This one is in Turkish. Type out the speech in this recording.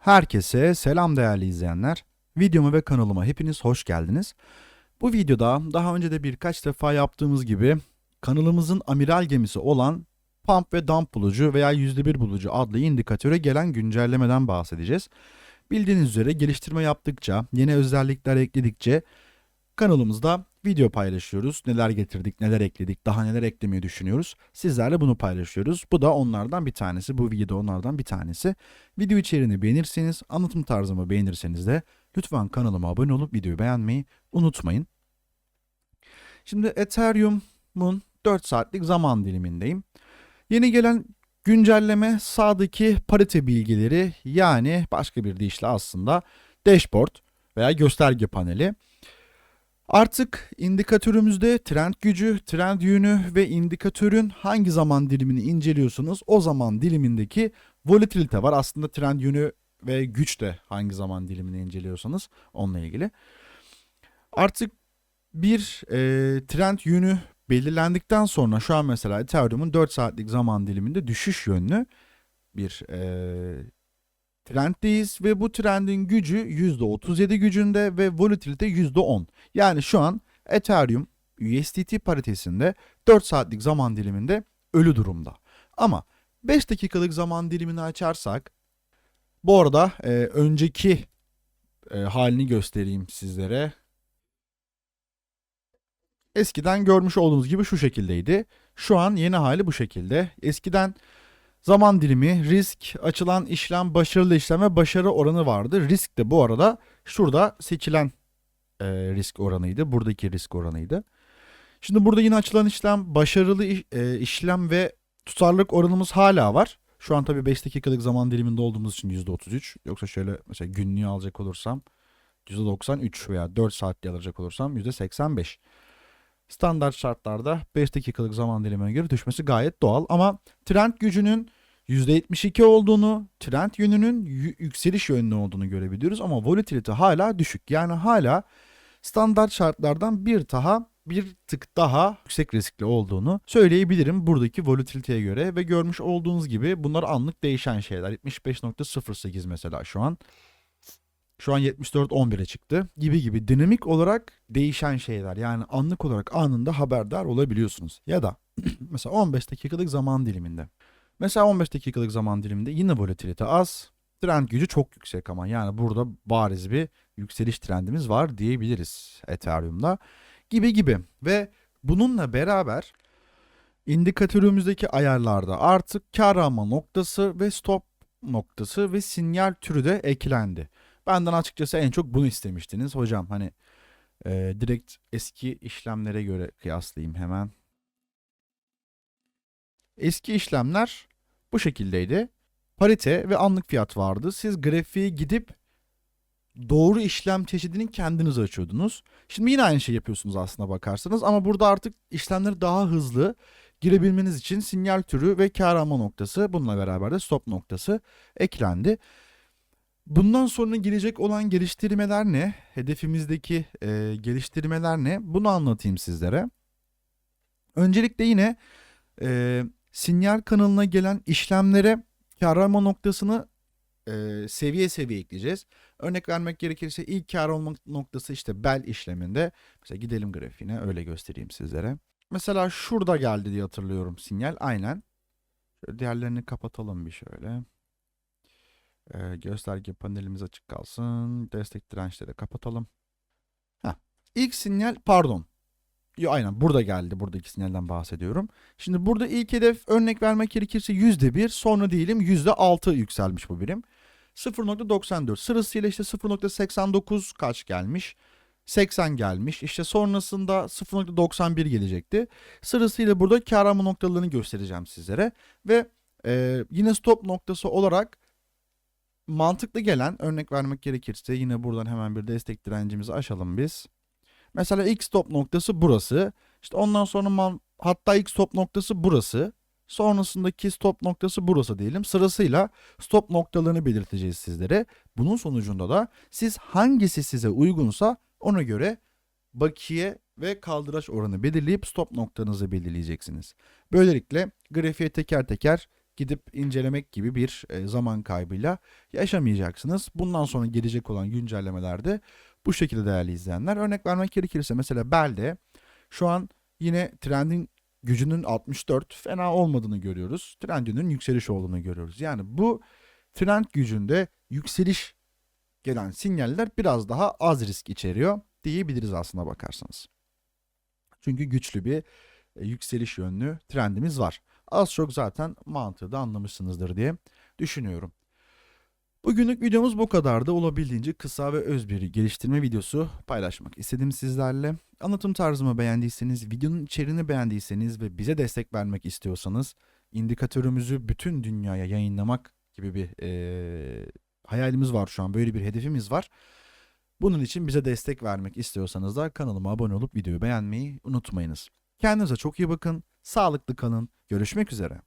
Herkese selam değerli izleyenler. Videoma ve kanalıma hepiniz hoş geldiniz. Bu videoda daha önce de birkaç defa yaptığımız gibi kanalımızın amiral gemisi olan pump ve dump bulucu veya %1 bulucu adlı indikatöre gelen güncellemeden bahsedeceğiz. Bildiğiniz üzere geliştirme yaptıkça, yeni özellikler ekledikçe kanalımızda video paylaşıyoruz. Neler getirdik, neler ekledik, daha neler eklemeyi düşünüyoruz. Sizlerle bunu paylaşıyoruz. Bu da onlardan bir tanesi. Bu video onlardan bir tanesi. Video içeriğini beğenirseniz, anlatım tarzımı beğenirseniz de lütfen kanalıma abone olup videoyu beğenmeyi unutmayın. Şimdi Ethereum'un 4 saatlik zaman dilimindeyim. Yeni gelen güncelleme sağdaki parite bilgileri yani başka bir deyişle aslında dashboard veya gösterge paneli. Artık indikatörümüzde trend gücü, trend yönü ve indikatörün hangi zaman dilimini inceliyorsunuz o zaman dilimindeki volatilite var. Aslında trend yönü ve güç de hangi zaman dilimini inceliyorsanız onunla ilgili. Artık bir e, trend yönü belirlendikten sonra şu an mesela Ethereum'un 4 saatlik zaman diliminde düşüş yönlü bir e, trenddeyiz ve bu trendin gücü %37 gücünde ve volatilite %10. Yani şu an Ethereum USDT paritesinde 4 saatlik zaman diliminde ölü durumda. Ama 5 dakikalık zaman dilimini açarsak bu arada e, önceki e, halini göstereyim sizlere. Eskiden görmüş olduğunuz gibi şu şekildeydi. Şu an yeni hali bu şekilde. Eskiden zaman dilimi, risk, açılan işlem, başarılı işlem ve başarı oranı vardı. Risk de bu arada şurada seçilen e, risk oranıydı. Buradaki risk oranıydı. Şimdi burada yine açılan işlem, başarılı iş- e, işlem ve tutarlılık oranımız hala var. Şu an tabii 5 dakikalık zaman diliminde olduğumuz için %33. Yoksa şöyle mesela günlüğü alacak olursam %93 veya 4 saatli alacak olursam %85. Standart şartlarda 5 dakikalık zaman dilimine göre düşmesi gayet doğal ama trend gücünün %72 olduğunu, trend yönünün yü- yükseliş yönlü olduğunu görebiliyoruz ama volatility hala düşük. Yani hala standart şartlardan bir daha bir tık daha yüksek riskli olduğunu söyleyebilirim buradaki volatiliteye göre ve görmüş olduğunuz gibi bunlar anlık değişen şeyler. 75.08 mesela şu an. Şu an 74.11'e çıktı gibi gibi dinamik olarak değişen şeyler. Yani anlık olarak anında haberdar olabiliyorsunuz. Ya da mesela 15 dakikalık zaman diliminde. Mesela 15 dakikalık zaman diliminde yine volatilite az. Trend gücü çok yüksek ama yani burada bariz bir yükseliş trendimiz var diyebiliriz Ethereum'da gibi gibi ve bununla beraber indikatörümüzdeki ayarlarda artık kar alma noktası ve stop noktası ve sinyal türü de eklendi. Benden açıkçası en çok bunu istemiştiniz hocam hani e, direkt eski işlemlere göre kıyaslayayım hemen. Eski işlemler bu şekildeydi. Parite ve anlık fiyat vardı. Siz grafiğe gidip doğru işlem çeşidini kendiniz açıyordunuz. Şimdi yine aynı şey yapıyorsunuz aslına bakarsanız ama burada artık işlemleri daha hızlı girebilmeniz için sinyal türü ve kar alma noktası bununla beraber de stop noktası eklendi. Bundan sonra gelecek olan geliştirmeler ne? Hedefimizdeki e, geliştirmeler ne? Bunu anlatayım sizlere. Öncelikle yine e, sinyal kanalına gelen işlemlere kar alma noktasını e, seviye seviye ekleyeceğiz. Örnek vermek gerekirse ilk kar olma noktası işte bel işleminde. Mesela gidelim grafiğine öyle göstereyim sizlere. Mesela şurada geldi diye hatırlıyorum sinyal. Aynen. Şöyle diğerlerini kapatalım bir şöyle. Ee, gösterge panelimiz açık kalsın. Destek dirençleri kapatalım. Heh. İlk sinyal pardon. Yo, aynen burada geldi. Buradaki sinyalden bahsediyorum. Şimdi burada ilk hedef örnek vermek gerekirse %1 sonra diyelim %6 yükselmiş bu birim. 0.94 sırasıyla işte 0.89 kaç gelmiş? 80 gelmiş. İşte sonrasında 0.91 gelecekti. Sırasıyla burada kar noktalarını göstereceğim sizlere. Ve e, yine stop noktası olarak mantıklı gelen örnek vermek gerekirse yine buradan hemen bir destek direncimizi aşalım biz. Mesela ilk stop noktası burası. İşte ondan sonra man- hatta ilk stop noktası burası. Sonrasındaki stop noktası burası diyelim. Sırasıyla stop noktalarını belirteceğiz sizlere. Bunun sonucunda da siz hangisi size uygunsa ona göre bakiye ve kaldıraç oranı belirleyip stop noktanızı belirleyeceksiniz. Böylelikle grafiğe teker teker gidip incelemek gibi bir e, zaman kaybıyla yaşamayacaksınız. Bundan sonra gelecek olan güncellemelerde bu şekilde değerli izleyenler. Örnek vermek gerekirse mesela Bell'de şu an yine trendin gücünün 64 fena olmadığını görüyoruz. Trend yönünün yükseliş olduğunu görüyoruz. Yani bu trend gücünde yükseliş gelen sinyaller biraz daha az risk içeriyor diyebiliriz aslına bakarsanız. Çünkü güçlü bir yükseliş yönlü trendimiz var. Az çok zaten mantığı da anlamışsınızdır diye düşünüyorum. Bugünlük videomuz bu kadardı. Olabildiğince kısa ve öz bir geliştirme videosu paylaşmak istedim sizlerle. Anlatım tarzımı beğendiyseniz, videonun içeriğini beğendiyseniz ve bize destek vermek istiyorsanız indikatörümüzü bütün dünyaya yayınlamak gibi bir eee, hayalimiz var şu an. Böyle bir hedefimiz var. Bunun için bize destek vermek istiyorsanız da kanalıma abone olup videoyu beğenmeyi unutmayınız. Kendinize çok iyi bakın. Sağlıklı kalın. Görüşmek üzere.